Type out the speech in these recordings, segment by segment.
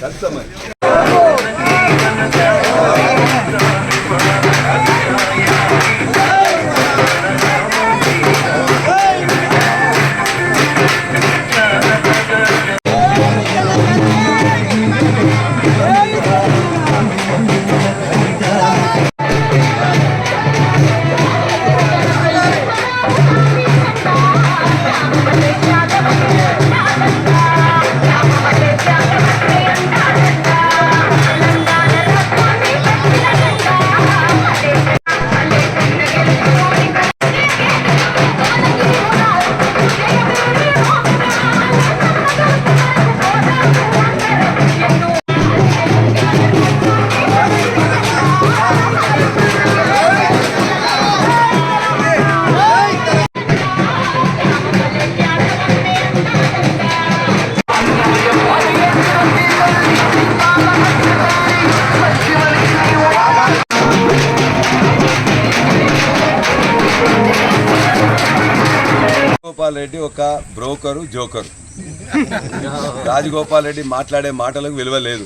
Dá de tamanho. Rajagopal Reddy ఒక broker joker. Rajagopal Reddy మాట్లాడే మాటలకు విలువ లేదు.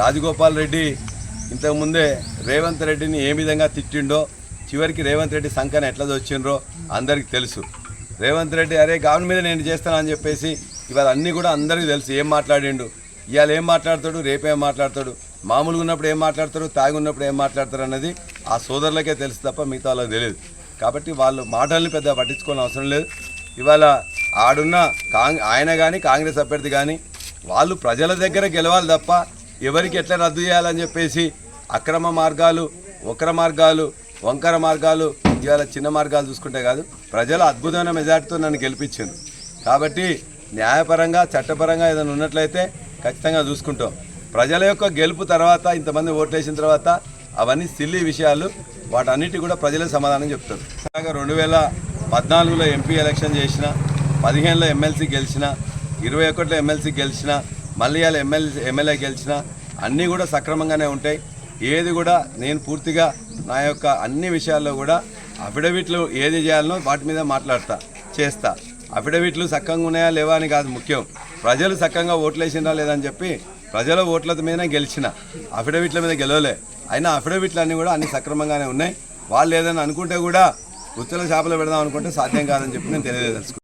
రాజగోపాల్ రెడ్డి ఇంతకుముందే రేవంత్ రెడ్డిని ఏ విధంగా తిట్టిండో చివరికి రేవంత్ రెడ్డి సంఖ్యను ఎట్లా వచ్చిండ్రో అందరికీ తెలుసు. రేవంత్ రెడ్డి అరే గావన్ మీద నేను చేస్తానని చెప్పేసి ఇవాళ అన్నీ కూడా అందరికీ తెలుసు. ఏం మాట్లాడిండు? ఇవాళ ఏం మాట్లాడతాడు? రేపేం మాట్లాడతాడు? మామూలుగా ఉన్నప్పుడు ఏం మాట్లాడతారు? తాగి ఉన్నప్పుడు ఏం మాట్లాడతారు అన్నది ఆ సోదరులకే తెలుసు తప్ప మిగతా వాళ్ళకి తెలియదు. కాబట్టి వాళ్ళు మాటల్ని పెద్ద పట్టించుకోవాల్సిన అవసరం లేదు. ఇవాళ ఆడున్న కాంగ్ ఆయన కానీ కాంగ్రెస్ అభ్యర్థి కానీ వాళ్ళు ప్రజల దగ్గర గెలవాలి తప్ప ఎవరికి ఎట్లా రద్దు చేయాలని చెప్పేసి అక్రమ మార్గాలు వక్ర మార్గాలు వంకర మార్గాలు ఇవాళ చిన్న మార్గాలు చూసుకుంటే కాదు ప్రజల అద్భుతమైన మెజార్టీతో నన్ను గెలిపించింది కాబట్టి న్యాయపరంగా చట్టపరంగా ఏదైనా ఉన్నట్లయితే ఖచ్చితంగా చూసుకుంటాం. ప్రజల యొక్క గెలుపు తర్వాత ఇంతమంది ఓట్లేసిన తర్వాత అవన్నీ సిల్లీ విషయాలు వాటన్నిటి కూడా ప్రజలే సమాధానం చెప్తారు. అలాగే రెండు వేల పద్నాలుగులో ఎంపీ ఎలక్షన్ చేసిన పదిహేనులో ఎమ్మెల్సీ గెలిచిన ఇరవై ఒకటిలో ఎమ్మెల్సీ గెలిచిన మళ్ళీ వాళ్ళ ఎమ్మెల్సీ ఎమ్మెల్యే గెలిచిన అన్నీ కూడా సక్రమంగానే ఉంటాయి. ఏది కూడా నేను పూర్తిగా నా యొక్క అన్ని విషయాల్లో కూడా అఫిడవిట్లు ఏది చేయాలనో వాటి మీద మాట్లాడతా చేస్తా. అఫిడవిట్లు సక్కంగా ఉన్నాయా లేవా అని కాదు ముఖ్యం. ప్రజలు సక్కంగా ఓట్లు వేసిందా లేదని చెప్పి ప్రజల ఓట్ల మీదనే గెలిచిన అఫిడవిట్ల మీద గెలవలే. అయినా అఫిడవిట్లు అన్నీ కూడా అన్ని సక్రమంగానే ఉన్నాయి. వాళ్ళు ఏదైనా అనుకుంటే కూడా ఉత్తర చేపలు పెడదాం అనుకుంటే సాధ్యం కాదని చెప్పి నేను తెలియదలుచుకున్నాను